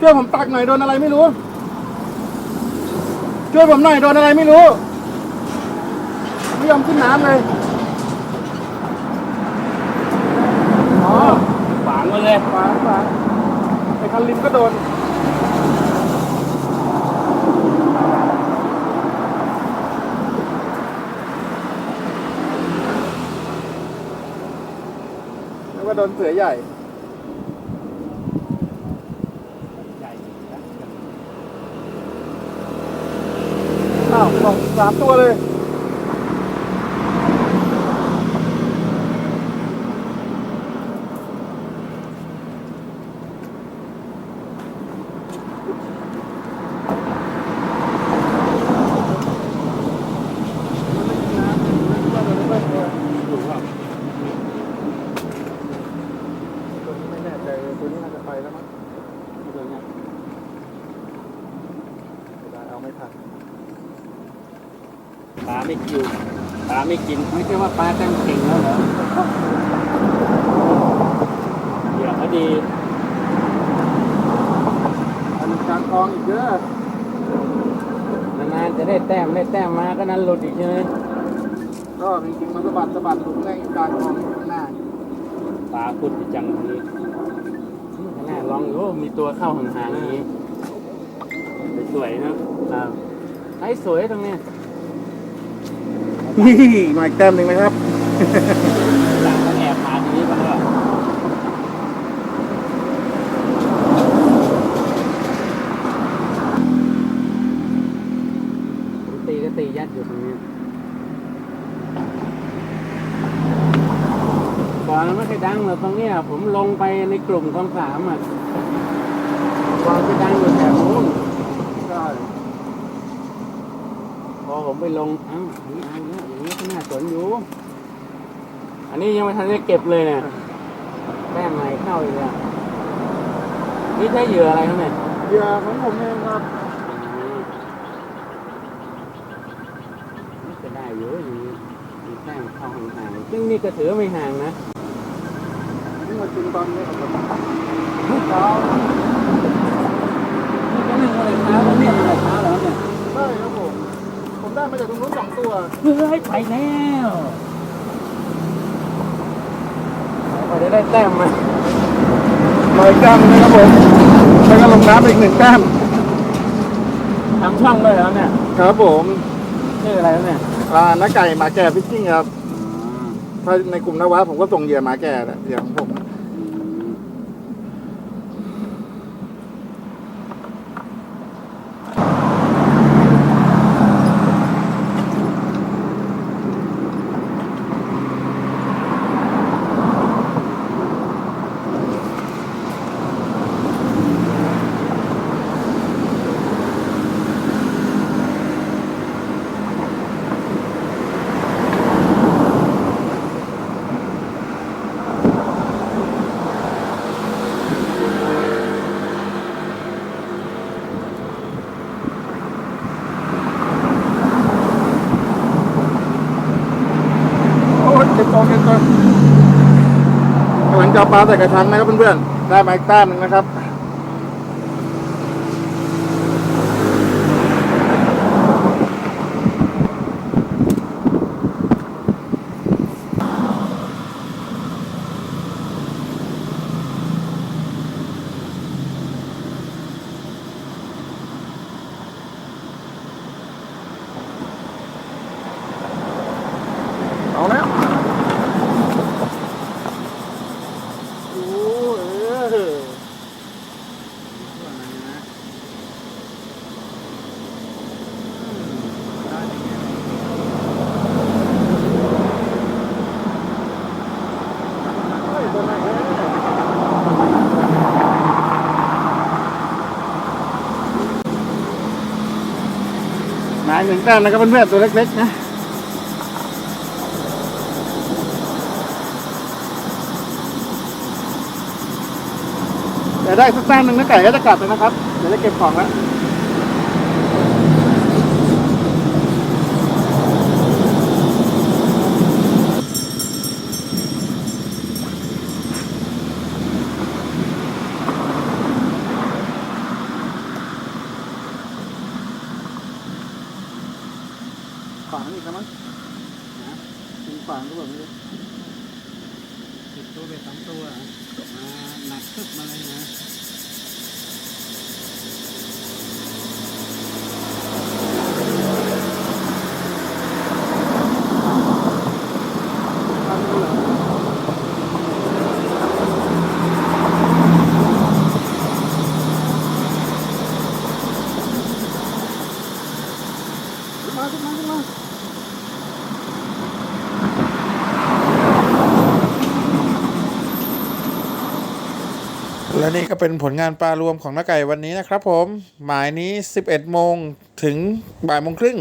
ช่วยผมตักหน่อยโดนอะไรไม่รู้ ช่วยผมหน่อยโดนอะไรไม่รู้ ไม่ยอมขึ้นน้ำเลยอ๋อขวางมาเลยขวาขวาไอ้คันริมก็โดนแล้วก็โดนเสือใหญ่ ใหญ่นะ อ้าวสองสามตัวเลยถูกว่าตัวนี้ไม่แน่ใจตัวนี้น่าจะไปแล้วมั้ง ตัวเนี้ย เสียดายเอาไม่ทัน ปลา ไม่กินปลาไม่กินไม่ใช่ว่าปลาเต้นเก่งแล้วเหรอเหยื่อเขาดีอันนี้กลางคลองอีกเยอะนานๆจะได้แต้มได้แต้มมาก็นั้นหลุดอีกใช่ไหมก็จริงๆมันสะบัดสะบัดหลุมแรงอยู่กลางคลองอยู่ข้างหน้าปลาพุดจังนี้น่าลองดูมีตัวเข้าห่างๆอย่างนี้สวยๆนะครับไอ้สวยตรงเนี้ยนี่ มาอีกแต้มหนึ่งนะครับหลังต้องแอบมาทีนี้ป่ะเนี่ยผมตีก็ตียัดอยู่ตรงนี้ก่อนไม่เคยดังหรอกตรงเนี้ยผมลงไปในกลุ่มของสามอะก่อนไปดังอยู่แถวนู้นใช่พอผมไปลงอ้าอันนี้เอาแล้ว อย่างนี้ก็น่าสนอยู่ อันนี้ยังไม่ทันได้เก็บเลยเนี่ยแต้มใหม่เข้าอีกแล้วนี่ใช้เหยื่ออะไรครับเนี่ยเหยื่อของผมเองครับนี่จะได้เยอะอย่างนี้มีแต้มเข้าห่างๆซึ่งนี่ก็ถือว่าไม่ห่างนะนี่มากินตอนนี้ครับ เฮ้ยไปแล้วไปจะได้แต้มมาลอยแต้มนะครับผมแล้วก็ลงน้ำอีกหนึ่งแต้มทำช่องด้วยแล้วเนี่ยครับผมชื่ออะไรแล้วเนี่ยอ่าน้าไก่หมาแก่ฟิชชิ่งครับ ถ้าในกลุ่มนวัดผมก็ส่งเหยื่อหมาแก่แหละเหยื่อของผม โอ้ยเก็บกองเก็บกองกำลัง จะเอาปลาใส่กระชังนะครับเพื่อนๆ ได้มาอีกแต้มหนึ่งนะครับ เอาแล้วโอ้เออเฮ้ยตัวไหนเนี่ย หนึ่งแต้มนะครับเพื่อนๆตัวเล็กๆนะเดี๋ยวได้สักแต้มหนึ่งนะไก่ก็จะกลับเลยนะครับ เดี๋ยวจะเก็บของแล้ว ฝังอีกแล้วมั้งนะฝังก็แบบนี้ติดตัวไปสองตัวหรอมาหนักทึบมาเลยนะ ทำนี่เหรอขึ้นมาขึ้นมาขึ้นมา และนี่ก็เป็นผลงานปลารวมของนักไก่วันนี้นะครับผม หมายนี้ 11 โมงถึงบ่ายโมงครึ่ง